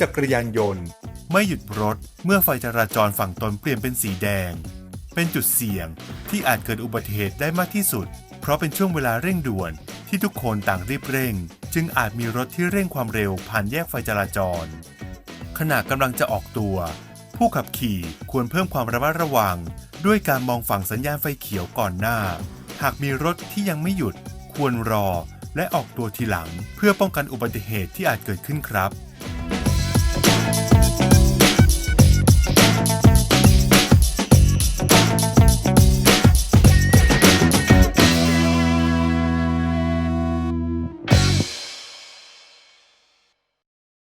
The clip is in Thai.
จักรยานยนต์ ไม่หยุดรถเมื่อไฟจราจรฝั่งตนเปลี่ยนเป็นสีแดง เป็นจุดเสี่ยงที่อาจเกิดอุบัติเหตุได้มากที่สุด เพราะเป็นช่วงเวลาเร่งด่วนที่ทุกคนต่างรีบเร่ง จึงอาจมีรถที่เร่งความเร็วผ่านแยกไฟจราจร ขณะกำลังจะออกตัว ผู้ขับขี่ควรเพิ่มความระมัดระวัง ด้วยการมองฝั่งสัญญาณไฟเขียวก่อนหน้า หากมีรถที่ยังไม่หยุด ควรรอและออกตัวทีหลัง เพื่อป้องกันอุบัติเหตุที่อาจเกิดขึ้นครับ Bye.